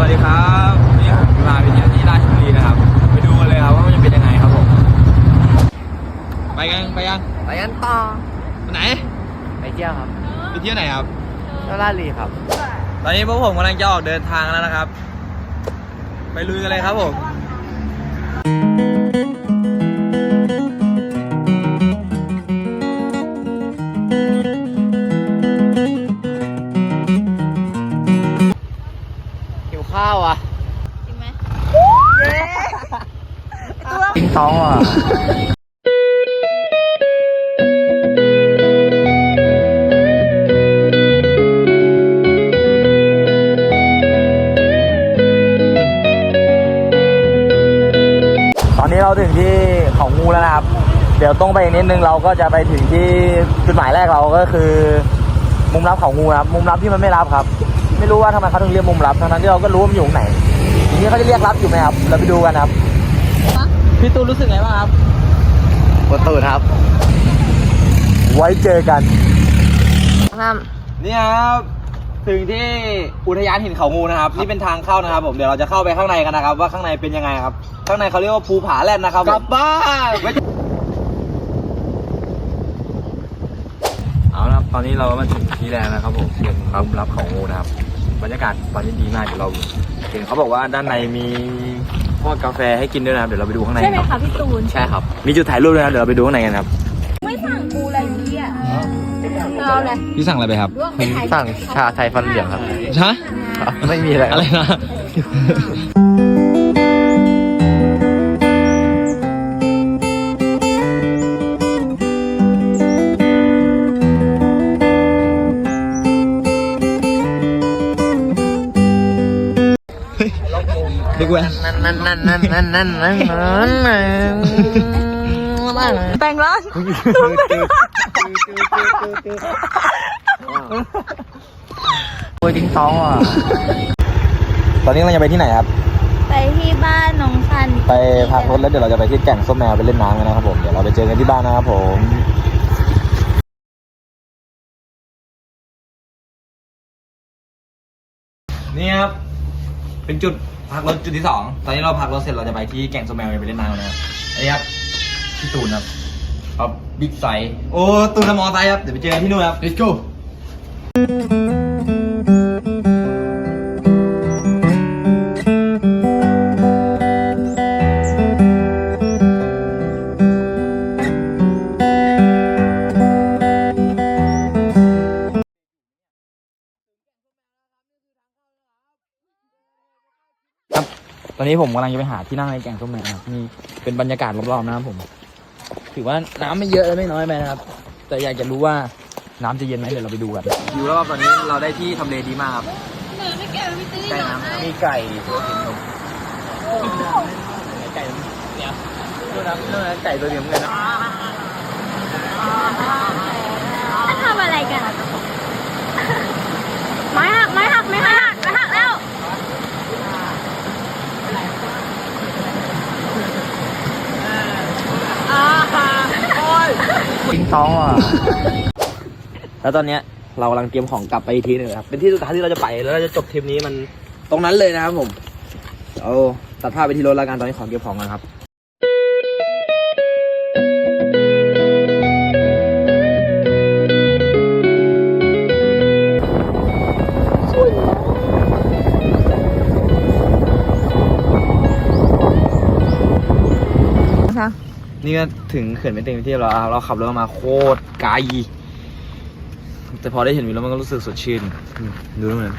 วัสดีครับวันนี่ผมมาไปเที่ยวที่ราชบุรีนะครับ ไปดูกันเลยครับว่ามันจะเป็นยังไงครับผม ไปยังไปยังไปกันต่อไปไหน ไปเที่ยวครับไปเที่ยวไหนครับเที่ยวลาดลีครับ ตอนนี้พวกผมกำลังจะออกเดินทางแล้วนะครับ ไปลุยกันเลยครับผม กินท้องอะตอนนี้เราถึงที่เขางูแล้วนะครับ เดี๋ยวต้องไปอีกนิดนึงเราก็จะไปถึงที่จุดหมายแรกเราก็คือ มุมลับเขางูครับ มุมลับที่มันไม่รับครับ ไม่รู้ว่าทำไมเขาถึงเรียกมุมลับทั้งนั้นที่เราก็รู้ว่ามันอยู่ตรงไหนทีนี้เขาจะเรียกรับอยู่ไหมครับ เราไปดูกันครับ พี่ตูนรู้สึกไงบ้างครับปวดตูดครับ ไว้เจอกันห้ามนี่ครับ ถึงที่อุทยานหินเขางูนะครับ นี่เป็นทางเข้านะครับ ผมเดี๋ยวเราจะเข้าไปข้างในกันนะครับ ว่าข้างในเป็นยังไงครับ ข้างในเขาเรียกว่าภูผาแรดนะครับกลับบ้านเอาละครับตอนนี้เรามาถึงที่แล้วนะครับผมเป็นมุมลับเขางูนะครับ บรรยากาศตอนนี้ดีมากเดี๋ยวเราเห็นเขาบอกว่าด้านในมี พวกกาแฟให้กินด้วยนะครับเดี๋ยวเราไปดูข้างในใช่ไหมกันคคะรับพี่ตูน ใช่ครับ มีจุดถ่ายรูปด้วยนะครับเดี๋ยวเราไปดูข้างในกันครับไม่สั่งกูอะไรนี้อะเอาเลยพี่สั่งอะไรไปครับร่วงไปถ่ายสั่งชาไทยฟันเหลืองครับฮะไม่มีอะไร อะไรนะ เด็กแว้นนั่นนั่นนั่นนั่นนั่นนั่นนั่นนั่นแปลงร่างปวดทิ้งท้องอะ ตอนนี้เราจะไปที่ไหนครับ ไปที่บ้านน้องซัน ไปพักรถแล้วเดี๋ยวเราจะไปที่แก่งส้มแมวไปเล่นน้ำกันนะครับผม เดี๋ยวเราไปเจอกันที่บ้านนะครับผมนี่ครับ เป็นจุด พักรถจุดที่สองตอนนี้เราพักรถเสร็จเราจะไปที่แก่งสมแมวไปเล่นน้ำกันนะครับอันนี้ครับพี่ตูนครับครับบิ๊กไซส์โอ้ตูนมอไซค์ครับเดี๋ยวไปเจอกันที่นู่นครับ let's go อนนี้ผมกำลังจะไปหาที่นั่งในแก่งส้มแมวนะครับนี่เป็นบรรยากาศรอบๆนะครับผม ถือว่าน้ำไม่เยอะและไม่น้อยไปนะครับ แต่อยากจะรู้ว่าน้ำจะเย็นไหมเดี๋ยวเราไปดูกันอยู่รอบตอนนี้เราได้ที่ทำเลดีมากครับใกล้น้ำมีไก่ตัวเห็นนมไก่เนี่ยดูนะดูนะไก่ตัวเดียวเหมือนกันนะทำอะไรกันอะไม้หักไม้หักไม้หักไม้หักแล้ว ทิ้องอะ แล้วตอนเนี้ยเรากำลังเตรียมของกลับไปอีกทีหนึ่งครับ เป็นที่สุดท้ายที่เราจะไปแล้วเราจะจบทริปนี้มันตรงนั้นเลยนะครับผม เอาตัดภาพไปที่รถแล้วกันตอนนี้ของเก็บของกันครับ นี่ก็ถึงเขื่อนเป็นเต็มที่เราเราขับรถมาโคตรไกลแต่พอได้เห็นวิวแล้วมันก็รู้สึกสดชื่น ดูแล้วเหมือน